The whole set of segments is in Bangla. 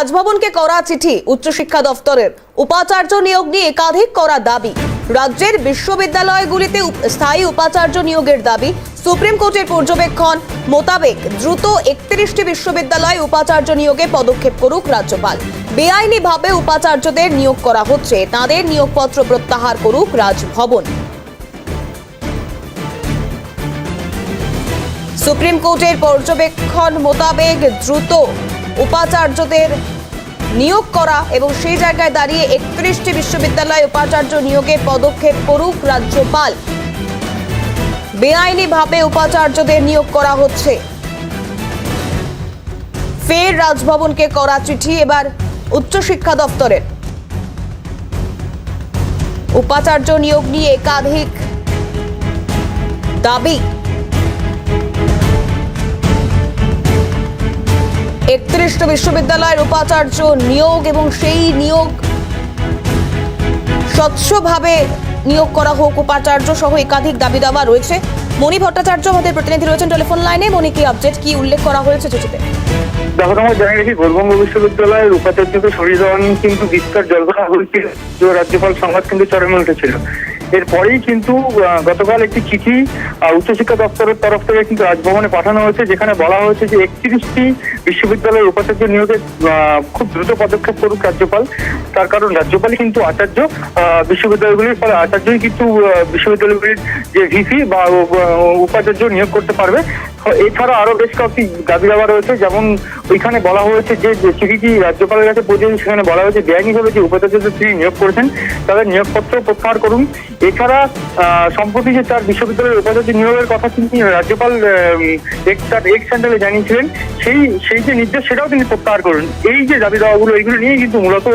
রাজভবনকে করা চিঠি উচ্চশিক্ষা দফতরের। উপাচার্য নিয়োগ নিয়ে একাধিক করা দাবি। রাজ্যের বিশ্ববিদ্যালয়গুলিতে স্থায়ী উপাচার্য নিয়োগের দাবি সুপ্রিম কোর্টের পর্যবেক্ষণ মোতাবেক দ্রুত একত্রিশটি বিশ্ববিদ্যালয় উপাচার্য নিয়োগে পদক্ষেপ করুক রাজ্যপাল। বেআইনিভাবে উপাচার্যদের নিয়োগ করা হচ্ছে, তাদের নিয়োগপত্র প্রত্যাহার করুক রাজভবন। সুপ্রিম কোর্টের পর্যবেক্ষণ মোতাবেক দ্রুত উপাচার্যদের নিয়োগ করা এবং সেই জায়গায় দাঁড়িয়ে একত্রিশটি বিশ্ববিদ্যালয় উপাচার্য নিয়োগে পদক্ষেপ করুক রাজ্যপাল। বেআইনিভাবে উপাচার্যদের নিয়োগ করা হচ্ছে। ফের রাজভবনকে করা চিঠি, এবার উচ্চশিক্ষা দপ্তরের উপাচার্য নিয়োগ নিয়ে একাধিক দাবি। একত্রিশটা বিশ্ববিদ্যালয়ের উপাচার্য নিয়োগ এবং সেই নিয়োগ স্বচ্ছভাবে নিয়োগ করা হোক, উপাচার্য সহ একাধিক দাবি দাবা রয়েছে। মণি ভট্টাচার্য আমাদের প্রতিনিধি রয়েছেন টেলিফোন লাইনে। মণি কি আপডেট কি উল্লেখ করা হয়েছে চিঠিতে? দেখো তোমার জানা গেছি গৌরবঙ্গ বিশ্ববিদ্যালয়ের উপাচার্যকে সরিয়ে দেওয়া নিয়ে কিন্তু বিস্তার জল্পনা হয়েছিল। রাজ্যপাল সংবাদ কিন্তু চরমে উঠেছিল। এরপরেই কিন্তু গতকাল একটি চিঠি উচ্চশিক্ষা দপ্তরের তরফ থেকে কিন্তু রাজভবনে পাঠানো হয়েছে, যেখানে বলা হয়েছে যে একত্রিশটি বিশ্ববিদ্যালয়ের উপাচার্য নিয়োগে খুব দ্রুত পদক্ষেপ করুক রাজ্যপাল। তার কারণ রাজ্যপালই কিন্তু আচার্য বিশ্ববিদ্যালয়গুলির ফলে আচার্যই কিন্তু বিশ্ববিদ্যালয়গুলির যে ভিসি বা উপাচার্য নিয়োগ করতে পারবে। এছাড়া আরও বেশ কয়েকটি দাবি দাবা রয়েছে, যেমন ওইখানে বলা হয়েছে যে চিঠিটি রাজ্যপালের কাছে পৌঁছেছে, সেখানে বলা হয়েছে বেআইনিভাবে যে উপাচার্যদের তিনি নিয়োগ করেছেন, তাদের নিয়োগপত্র প্রত্যাহার করুন। এছাড়া সম্প্রতি যে তার বিশ্ববিদ্যালয়ের উপাচার্য নিয়োগের কথা তিনি রাজ্যপাল তার এক স্যান্ডেলে জানিয়েছিলেন, সেই সেই যে নির্দেশ সেটাও তিনি প্রত্যাহার করেন। এই যে দাবি দাওয়াগুলো, এইগুলো নিয়ে কিন্তু মূলত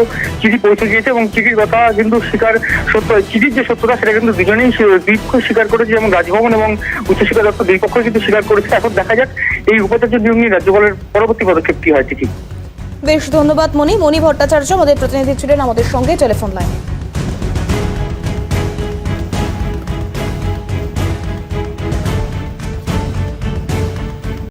চিঠি পৌঁছে গিয়েছে এবং চিঠির কথা কিন্তু স্বীকার সত্য, চিঠির যে সত্যতা সেটা কিন্তু দুজনেই দুই পক্ষ স্বীকার করেছে, যেমন রাজভবন এবং উচ্চশিক্ষা দপ্তর দুই পক্ষ কিন্তু স্বীকার করেছে। এখন দেখা যাক, এই উপাচার্য নিয়োগ নিয়ে রাজ্যপালের পরবর্তী পদক্ষেপ কি হয় চিঠি। বেশ, ধন্যবাদ মণি। মণি ভট্টাচার্য আমাদের প্রতিনিধি ছিলেন আমাদের সঙ্গে টেলিফোন লাইনে।